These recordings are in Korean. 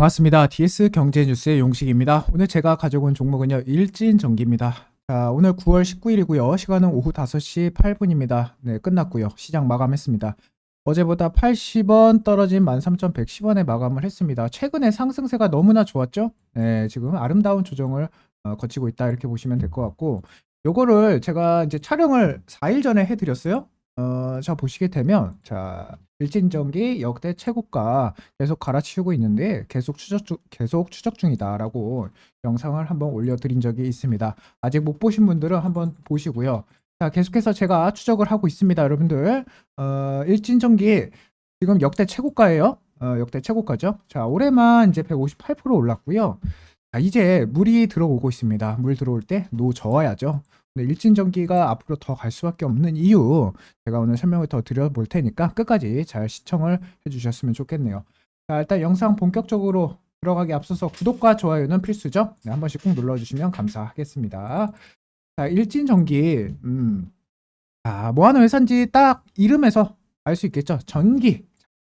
반갑습니다. DS 경제 뉴스의 용식입니다. 오늘 제가 가져온 종목은요, 일진전기입니다. 자, 오늘 9월 19일이고요. 시간은 오후 5시 8분입니다. 네, 끝났고요. 시장 마감했습니다. 어제보다 80원 떨어진 13,110원에 마감을 했습니다. 최근에 상승세가 너무나 좋았죠? 네, 지금 아름다운 조정을 어, 거치고 있다 이렇게 보시면 될 것 같고 요거를 제가 이제 촬영을 4일 전에 해드렸어요. 어, 자 보시게 되면 자 일진전기 역대 최고가 계속 갈아치우고 있는데 계속 추적 중, 계속 추적 중이다라고 영상을 한번 올려드린 적이 있습니다. 아직 못 보신 분들은 한번 보시고요. 자 계속해서 제가 추적을 하고 있습니다, 여러분들. 어, 일진전기 지금 역대 최고가예요. 어, 역대 최고가죠. 자 올해만 이제 158% 올랐고요. 자, 이제 물이 들어오고 있습니다. 물 들어올 때 노 저어야죠. 근데 일진전기가 앞으로 더 갈 수밖에 없는 이유 제가 오늘 설명을 더 드려볼 테니까 끝까지 잘 시청을 해주셨으면 좋겠네요. 자 일단 영상 본격적으로 들어가기 앞서서 구독과 좋아요는 필수죠. 네, 한 번씩 꼭 눌러주시면 감사하겠습니다. 자 일진전기 음, 자, 뭐 하는 회사인지 딱 이름에서 알 수 있겠죠. 전기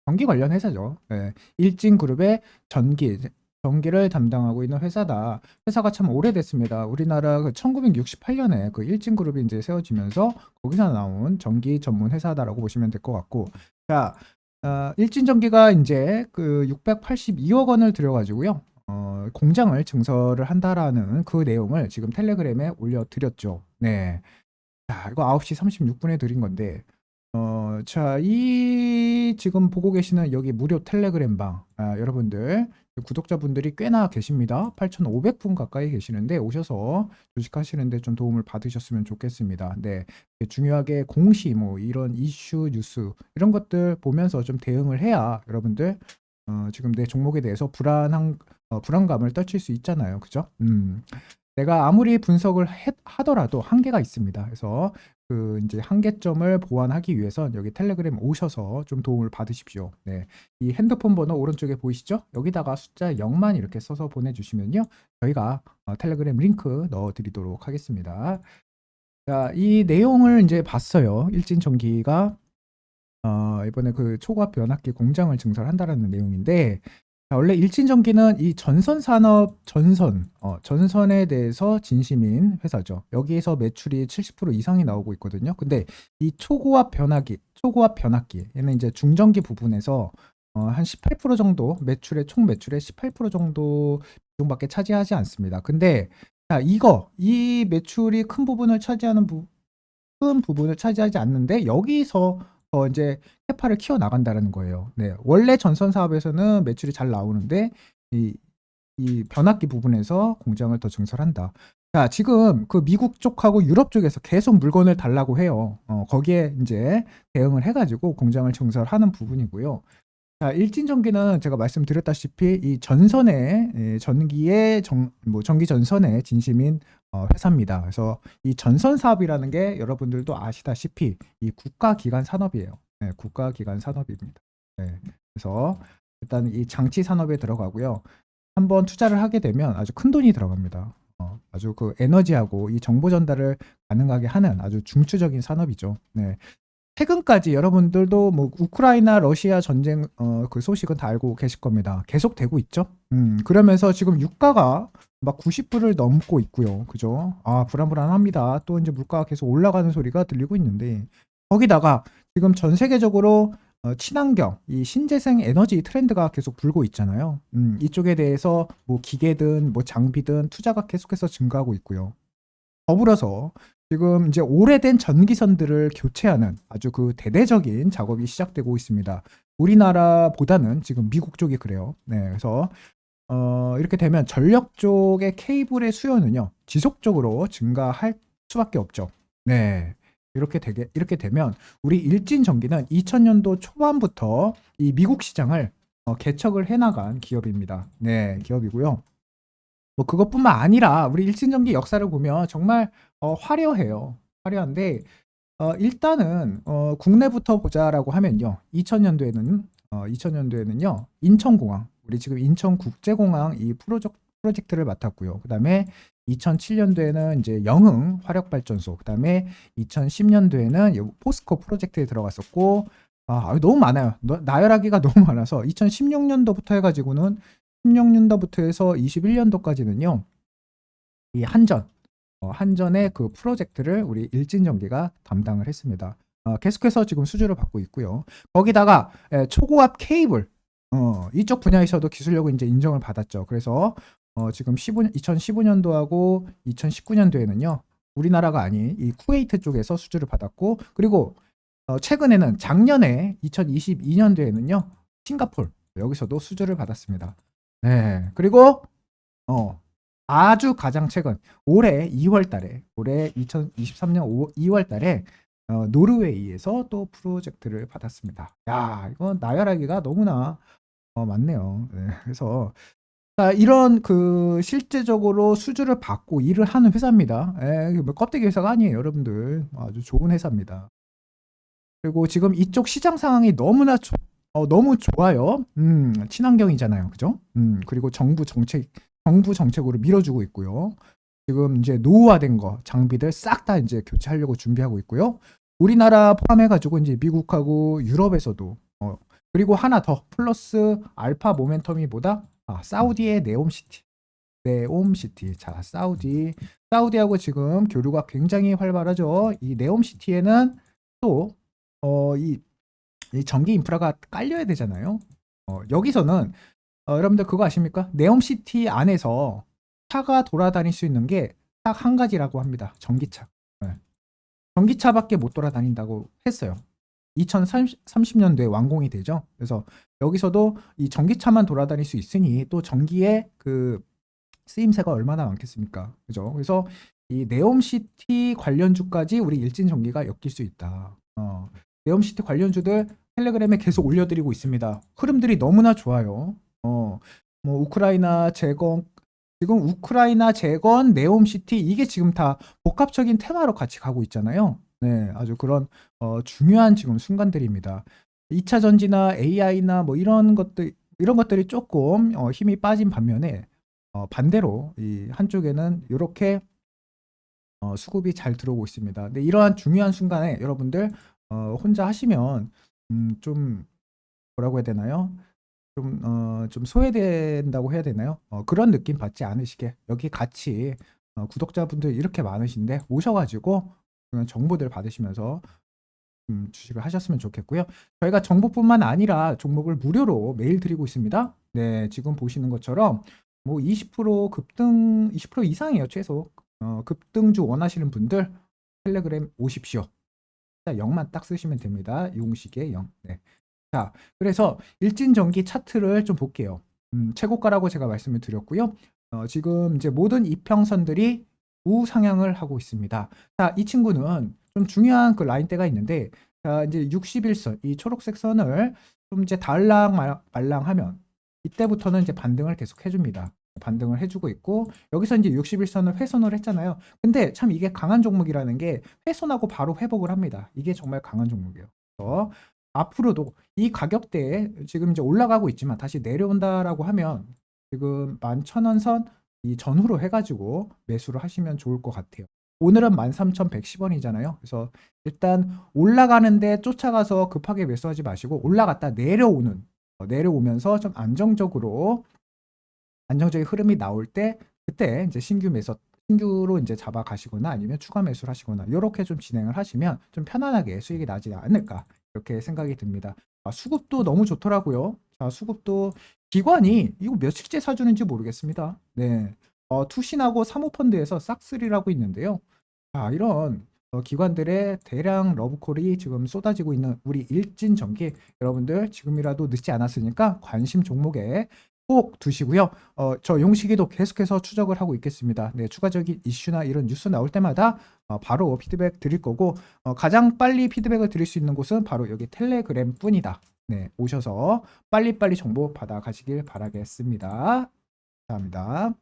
전기 관련 회사죠. 네, 일진그룹의 전기 전기를 담당하고 있는 회사다. 회사가 참 오래됐습니다. 우리나라 그 1968년에 그 일진그룹이 이제 세워지면서 거기서 나온 전기 전문 회사다라고 보시면 될 것 같고, 자, 어, 일진전기가 이제 그 682억 원을 들여가지고요. 어, 공장을 증설을 한다라는 그 내용을 지금 텔레그램에 올려드렸죠. 네. 자, 이거 9시 36분에 드린 건데, 어, 자, 이 지금 보고 계시는 여기 무료 텔레그램 방, 아, 여러분들 구독자분들이 꽤나 계십니다. 8,500분 가까이 계시는데 오셔서 주식하시는데 좀 도움을 받으셨으면 좋겠습니다. 네, 중요하게 공시 뭐 이런 이슈 뉴스 이런 것들 보면서 좀 대응을 해야 여러분들 어, 지금 내 종목에 대해서 불안한 어, 불안감을 떨칠 수 있잖아요, 그죠? 음. 내가 아무리 분석을 해, 하더라도 한계가 있습니다. 그래서 그 이제 한계점을 보완하기 위해선 여기 텔레그램 오셔서 좀 도움을 받으십시오. 네. 이 핸드폰 번호 오른쪽에 보이시죠? 여기다가 숫자 0만 이렇게 써서 보내주시면요. 저희가 어, 텔레그램 링크 넣어드리도록 하겠습니다. 자, 이 내용을 이제 봤어요. 일진전기가 어, 이번에 그 초과학 변압기 공장을 증설한다라는 내용인데 자, 원래 일진전기는 이 전선 산업 전선 어, 전선에 대해서 진심인 회사죠. 여기에서 매출이 70% 이상이 나오고 있거든요. 근데 이 초고압 변압기, 초고압 변압기 얘는 이제 중전기 부분에서 어, 한 18% 정도 매출의 총 매출의 18% 정도 비중밖에 차지하지 않습니다. 근데 자, 이거 이 매출이 큰 부분을 차지하는 부, 큰 부분을 차지하지 않는데 여기서 어 이제 캐파를 키워 나간다라는 거예요. 네. 원래 전선 사업에서는 매출이 잘 나오는데 이, 이 변압기 부분에서 공장을 더 증설한다. 자, 지금 그 미국 쪽하고 유럽 쪽에서 계속 물건을 달라고 해요. 어, 거기에 이제 대응을 해가지고 공장을 증설하는 부분이고요. 자, 일진 전기는 제가 말씀드렸다시피 이 전선의 예, 전기의 정, 뭐 전기 전선의 진심인 어, 회사입니다. 그래서 이 전선 사업이라는 게 여러분들도 아시다시피 이 국가 기관 산업이에요. 네, 국가 기관 산업입니다. 네, 그래서 일단 이 장치 산업에 들어가고요. 한번 투자를 하게 되면 아주 큰 돈이 들어갑니다. 어, 아주 그 에너지하고 이 정보 전달을 가능하게 하는 아주 중추적인 산업이죠. 네. 최근까지 여러분들도 뭐 우크라이나 러시아 전쟁 어, 그 소식은 다 알고 계실 겁니다. 계속 되고 있죠. 음, 그러면서 지금 유가가 막 90불을 넘고 있고요. 그죠? 아, 불안불안합니다. 또 이제 물가가 계속 올라가는 소리가 들리고 있는데 거기다가 지금 전 세계적으로 어, 친환경, 이 신재생 에너지 트렌드가 계속 불고 있잖아요. 음, 이쪽에 대해서 뭐 기계든 뭐 장비든 투자가 계속해서 증가하고 있고요. 더불어서 지금 이제 오래된 전기선들을 교체하는 아주 그 대대적인 작업이 시작되고 있습니다. 우리나라보다는 지금 미국 쪽이 그래요. 네, 그래서 어, 이렇게 되면 전력 쪽의 케이블의 수요는요 지속적으로 증가할 수밖에 없죠. 네, 이렇게 되게 이렇게 되면 우리 일진 전기는 2000년도 초반부터 이 미국 시장을 어, 개척을 해나간 기업입니다. 네, 기업이고요. 뭐 그것뿐만 아니라 우리 일진전기 역사를 보면 정말 어, 화려해요. 화려한데 어, 일단은 어, 국내부터 보자라고 하면요. 2000년도에는 어, 2000년도에는요. 인천공항 우리 지금 인천국제공항 이 프로젝, 프로젝트를 맡았고요. 그다음에 2007년도에는 이제 영흥 화력발전소, 그다음에 2010년도에는 포스코 프로젝트에 들어갔었고 아, 너무 많아요. 나열하기가 너무 많아서 2016년도부터 해가지고는 16년도부터 해서 21년도까지는요. 이 한전, 어, 한전의 그 프로젝트를 우리 일진전기가 담당을 했습니다. 어, 계속해서 지금 수주를 받고 있고요. 거기다가 예, 초고압 케이블 어, 이쪽 분야에서도 기술력을 이제 인정을 받았죠. 그래서 어, 지금 15, 2015년도하고 2019년도에는요. 우리나라가 아닌 이 쿠웨이트 쪽에서 수주를 받았고 그리고 어, 최근에는 작년에 2022년도에는요. 싱가폴 여기서도 수주를 받았습니다. 네. 그리고 어 아주 가장 최근 올해 2월 달에 올해 2023년 5, 2월 달에 어, 노르웨이에서 또 프로젝트를 받았습니다. 야, 이건 나열하기가 너무나 어, 많네요. 네, 그래서 자, 이런 그 실제적으로 수주를 받고 일을 하는 회사입니다. 에, 뭐 껍데기 회사가 아니에요, 여러분들. 아주 좋은 회사입니다. 그리고 지금 이쪽 시장 상황이 너무나 좋- 어, 너무 좋아요. 음, 친환경이잖아요, 그죠? 음, 그리고 정부 정책, 정부 정책으로 밀어주고 있고요. 지금 이제 노후화된 거 장비들 싹 다 이제 교체하려고 준비하고 있고요. 우리나라 포함해가지고 이제 미국하고 유럽에서도 어, 그리고 하나 더 플러스 알파 모멘텀이 뭐다? 아, 사우디의 네옴시티. 네옴시티. 자, 사우디. 사우디하고 지금 교류가 굉장히 활발하죠. 이 네옴시티에는 또, 어, 이, 이 전기 인프라가 깔려야 되잖아요. 어, 여기서는, 어, 여러분들 그거 아십니까? 네옴시티 안에서 차가 돌아다닐 수 있는 게 딱 한 가지라고 합니다. 전기차. 네. 전기차밖에 못 돌아다닌다고 했어요. 2030년도에 완공이 되죠. 그래서 여기서도 이 전기차만 돌아다닐 수 있으니 또 전기의 그 쓰임새가 얼마나 많겠습니까? 그죠? 그래서 이 네옴시티 관련주까지 우리 일진 전기가 엮일 수 있다. 어, 네옴시티 관련주들 텔레그램에 계속 올려드리고 있습니다. 흐름들이 너무나 좋아요. 어, 뭐 우크라이나 재건 지금 우크라이나 재건 네옴시티 이게 지금 다 복합적인 테마로 같이 가고 있잖아요. 네, 아주 그런 어, 중요한 지금 순간들입니다. 2차 전지나 AI나 뭐 이런 것들 이런 것들이 조금 어, 힘이 빠진 반면에 어, 반대로 이 한쪽에는 이렇게 어, 수급이 잘 들어오고 있습니다. 근데 이러한 중요한 순간에 여러분들 어, 혼자 하시면 음, 좀 뭐라고 해야 되나요? 좀, 어, 좀 소외된다고 해야 되나요? 어, 그런 느낌 받지 않으시게 여기 같이 어, 구독자분들 이렇게 많으신데 오셔가지고 그런 정보들 받으시면서 음, 주식을 하셨으면 좋겠고요. 저희가 정보뿐만 아니라 종목을 무료로 매일 드리고 있습니다. 네, 지금 보시는 것처럼 뭐 20% 급등, 20% 이상이에요, 최소. 어, 급등주 원하시는 분들 텔레그램 오십시오. 자, 0만 딱 쓰시면 됩니다. 이공식의 0. 네. 자, 그래서 일진전기 차트를 좀 볼게요. 음, 최고가라고 제가 말씀을 드렸고요. 어, 지금 이제 모든 이평선들이 우상향을 하고 있습니다. 자, 이 친구는 좀 중요한 그 라인대가 있는데, 자, 이제 61선, 이 초록색 선을 좀 이제 달랑 말- 말랑하면 이때부터는 이제 반등을 계속 해줍니다. 반등을 해주고 있고 여기서 이제 61선을 훼손을 했잖아요. 근데 참 이게 강한 종목이라는 게 훼손하고 바로 회복을 합니다. 이게 정말 강한 종목이에요. 그래서 앞으로도 이 가격대에 지금 이제 올라가고 있지만 다시 내려온다라고 하면 지금 11,000원 선 이 전후로 해가지고 매수를 하시면 좋을 것 같아요. 오늘은 13,110원이잖아요. 그래서 일단 올라가는데 쫓아가서 급하게 매수하지 마시고 올라갔다 내려오는 어, 내려오면서 좀 안정적으로 안정적인 흐름이 나올 때 그때 이제 신규 매수 신규로 이제 잡아 가시거나 아니면 추가 매수를 하시거나 이렇게 좀 진행을 하시면 좀 편안하게 수익이 나지 않을까 이렇게 생각이 듭니다. 아, 수급도 너무 좋더라고요. 자, 수급도 기관이 이거 며칠째 사주는지 모르겠습니다. 네. 어, 투신하고 사모펀드에서 싹쓸이라고 있는데요. 자, 이런 어, 기관들의 대량 러브콜이 지금 쏟아지고 있는 우리 일진 전기 여러분들 지금이라도 늦지 않았으니까 관심 종목에 꼭 두시고요. 어, 저 용식이도 계속해서 추적을 하고 있겠습니다. 네, 추가적인 이슈나 이런 뉴스 나올 때마다 어, 바로 피드백 드릴 거고 어, 가장 빨리 피드백을 드릴 수 있는 곳은 바로 여기 텔레그램 뿐이다. 네, 오셔서 빨리빨리 정보 받아가시길 바라겠습니다. 감사합니다.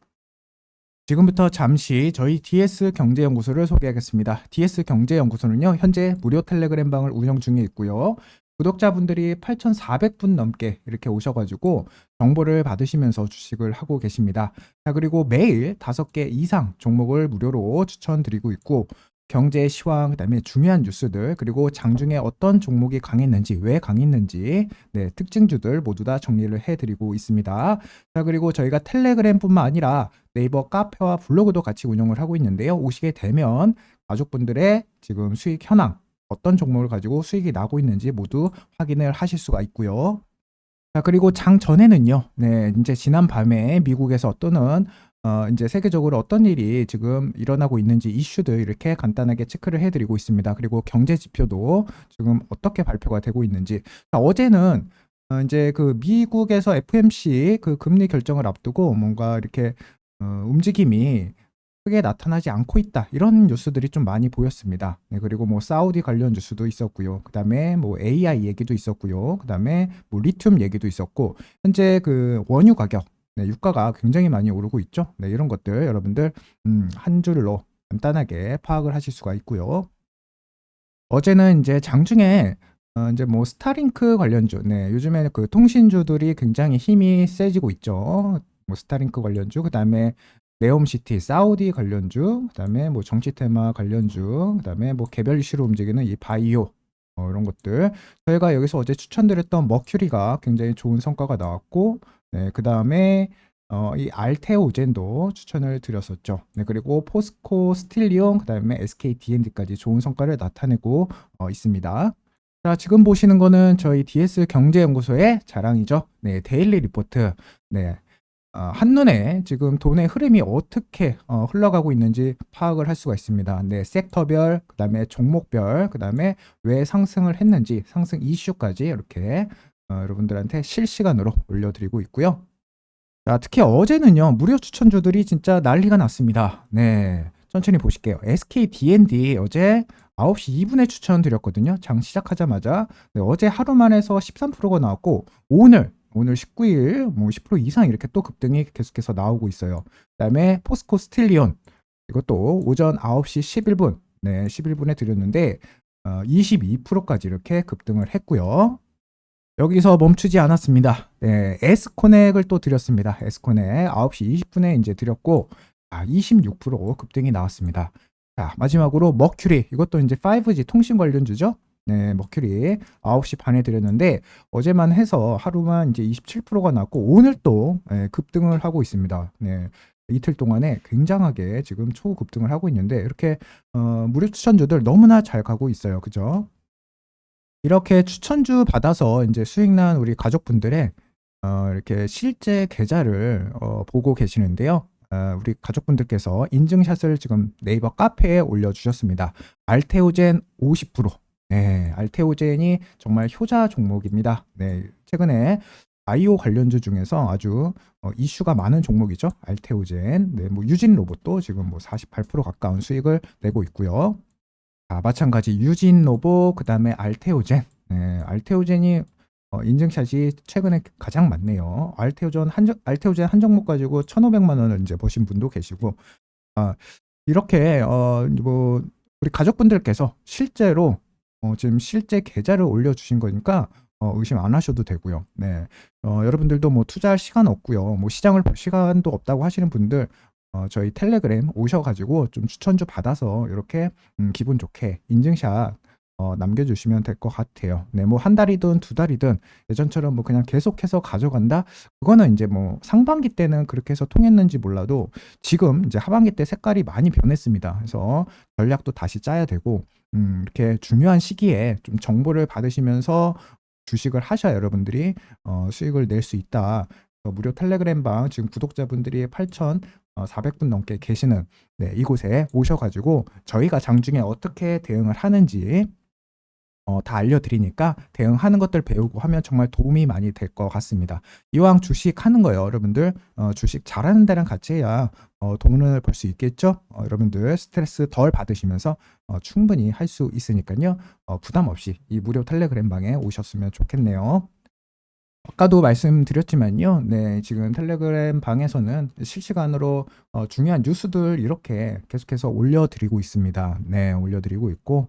지금부터 잠시 저희 DS 경제연구소를 소개하겠습니다. DS 경제연구소는요, 현재 무료 텔레그램 방을 운영 중에 있고요. 구독자분들이 8,400분 넘게 이렇게 오셔가지고 정보를 받으시면서 주식을 하고 계십니다. 자, 그리고 매일 5개 이상 종목을 무료로 추천드리고 있고, 경제 시황 그다음에 중요한 뉴스들 그리고 장중에 어떤 종목이 강했는지 왜 강했는지 네, 특징주들 모두 다 정리를 해드리고 있습니다. 자 그리고 저희가 텔레그램뿐만 아니라 네이버 카페와 블로그도 같이 운영을 하고 있는데요. 오시게 되면 가족분들의 지금 수익 현황 어떤 종목을 가지고 수익이 나고 있는지 모두 확인을 하실 수가 있고요. 자 그리고 장 전에는요. 네, 이제 지난 밤에 미국에서 또는 어, 이제 세계적으로 어떤 일이 지금 일어나고 있는지 이슈들 이렇게 간단하게 체크를 해드리고 있습니다. 그리고 경제 지표도 지금 어떻게 발표가 되고 있는지. 자, 어제는 어, 이제 그 미국에서 FMC 그 금리 결정을 앞두고 뭔가 이렇게 어, 움직임이 크게 나타나지 않고 있다. 이런 뉴스들이 좀 많이 보였습니다. 네, 그리고 뭐 사우디 관련 뉴스도 있었고요. 그다음에 뭐 AI 얘기도 있었고요. 그다음에 뭐 리튬 얘기도 있었고 현재 그 원유 가격 네, 유가가 굉장히 많이 오르고 있죠. 네, 이런 것들 여러분들 음, 한 줄로 간단하게 파악을 하실 수가 있고요. 어제는 이제 장중에 어, 이제 뭐 스타링크 관련주, 네, 요즘에 그 통신주들이 굉장히 힘이 세지고 있죠. 뭐 스타링크 관련주, 그 다음에 네옴시티, 사우디 관련주, 그다음에 뭐 정치 테마 관련주, 그다음에 뭐 개별 이슈로 움직이는 이 바이오 어, 이런 것들. 저희가 여기서 어제 추천드렸던 머큐리가 굉장히 좋은 성과가 나왔고, 네, 그다음에 어, 이 알테오젠도 추천을 드렸었죠. 네, 그리고 포스코 스틸리온, 그다음에 SK D&D까지 좋은 성과를 나타내고 어, 있습니다. 자, 지금 보시는 거는 저희 DS 경제연구소의 자랑이죠. 네, 데일리 리포트. 네. 어, 한눈에 지금 돈의 흐름이 어떻게 어, 흘러가고 있는지 파악을 할 수가 있습니다. 네, 섹터별, 그 다음에 종목별, 그 다음에 왜 상승을 했는지 상승 이슈까지 이렇게 어, 여러분들한테 실시간으로 올려드리고 있고요. 자, 특히 어제는요, 무료 추천주들이 진짜 난리가 났습니다. 네, 천천히 보실게요. SK D&D 어제 9시 2분에 추천드렸거든요. 장 시작하자마자. 네, 어제 하루만 해서 13%가 나왔고, 오늘, 오늘 19일, 뭐 10% 이상 이렇게 또 급등이 계속해서 나오고 있어요. 그 다음에 포스코 스틸리온. 이것도 오전 9시 11분, 네, 11분에 드렸는데, 어, 22%까지 이렇게 급등을 했고요. 여기서 멈추지 않았습니다. 네, 에스코넥을 또 드렸습니다. 에스코넥 9시 20분에 이제 드렸고 아, 26% 급등이 나왔습니다. 자, 마지막으로 머큐리 이것도 이제 5G 통신 관련주죠. 네, 머큐리 9시 반에 드렸는데 어제만 해서 하루만 이제 27%가 났고 오늘 또 예, 급등을 하고 있습니다. 네. 이틀 동안에 굉장하게 지금 초급등을 하고 있는데 이렇게 어, 무료 추천주들 너무나 잘 가고 있어요. 그죠? 이렇게 추천주 받아서 이제 수익 난 우리 가족분들의 어, 이렇게 실제 계좌를 어, 보고 계시는데요. 어, 우리 가족분들께서 인증샷을 지금 네이버 카페에 올려주셨습니다. 알테오젠 50%. 네, 알테오젠이 정말 효자 종목입니다. 네, 최근에 바이오 관련주 중에서 아주 어, 이슈가 많은 종목이죠. 알테오젠. 네, 뭐 유진 로봇도 지금 뭐 48% 가까운 수익을 내고 있고요. 자, 마찬가지 유진 로봇, 그 다음에 알테오젠. 네, 알테오젠이 어, 인증샷이 최근에 가장 많네요. 알테오젠 한, 알테오젠 한 종목 가지고 1,500만 원을 이제 보신 분도 계시고, 아, 이렇게, 어, 뭐, 우리 가족분들께서 실제로, 어, 지금 실제 계좌를 올려주신 거니까, 어, 의심 안 하셔도 되고요. 네. 어, 여러분들도 뭐 투자할 시간 없고요. 뭐 시장을 볼 시간도 없다고 하시는 분들, 어, 저희 텔레그램 오셔가지고 좀 추천주 받아서 이렇게 음, 기분 좋게 인증샷 어, 남겨주시면 될 것 같아요. 네, 뭐 한 달이든 두 달이든 예전처럼 뭐 그냥 계속해서 가져간다? 그거는 이제 뭐 상반기 때는 그렇게 해서 통했는지 몰라도 지금 이제 하반기 때 색깔이 많이 변했습니다. 그래서 전략도 다시 짜야 되고, 음, 이렇게 중요한 시기에 좀 정보를 받으시면서 주식을 하셔야 여러분들이 어, 수익을 낼 수 있다. 어, 무료 텔레그램 방 지금 구독자분들이 8,400분 넘게 계시는 네, 이곳에 오셔가지고 저희가 장중에 어떻게 대응을 하는지 어, 다 알려드리니까 대응하는 것들 배우고 하면 정말 도움이 많이 될 것 같습니다. 이왕 주식 하는 거예요, 여러분들. 어, 주식 잘하는 데랑 같이 해야 어, 돈을 벌 수 있겠죠? 어, 여러분들 스트레스 덜 받으시면서 어, 충분히 할 수 있으니까요. 어, 부담 없이 이 무료 텔레그램 방에 오셨으면 좋겠네요. 아까도 말씀드렸지만요. 네, 지금 텔레그램 방에서는 실시간으로 어, 중요한 뉴스들 이렇게 계속해서 올려드리고 있습니다. 네, 올려드리고 있고,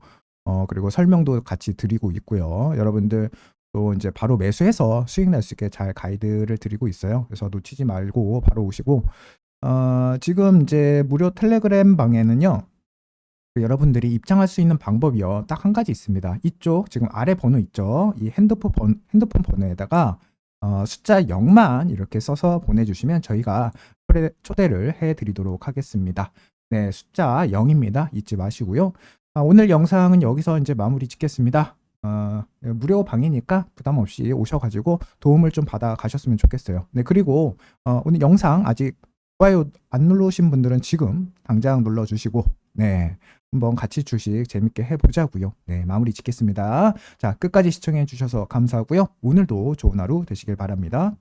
어, 그리고 설명도 같이 드리고 있고요. 여러분들 또 이제 바로 매수해서 수익 날 수 있게 잘 가이드를 드리고 있어요. 그래서 놓치지 말고 바로 오시고, 어, 지금 이제 무료 텔레그램 방에는요. 그 여러분들이 입장할 수 있는 방법이요. 딱 한 가지 있습니다. 이쪽 지금 아래 번호 있죠. 이 핸드폰 번, 핸드폰 번호에다가 어, 숫자 0만 이렇게 써서 보내주시면 저희가 초대, 초대를 해드리도록 하겠습니다. 네, 숫자 0입니다. 잊지 마시고요. 아, 오늘 영상은 여기서 이제 마무리 짓겠습니다. 어, 무료 방이니까 부담 없이 오셔가지고 도움을 좀 받아 가셨으면 좋겠어요. 네, 그리고 어, 오늘 영상 아직 좋아요 안 누르신 분들은 지금 당장 눌러주시고, 네, 한번 같이 주식 재밌게 해보자고요. 네, 마무리 짓겠습니다. 자, 끝까지 시청해 주셔서 감사하고요. 오늘도 좋은 하루 되시길 바랍니다.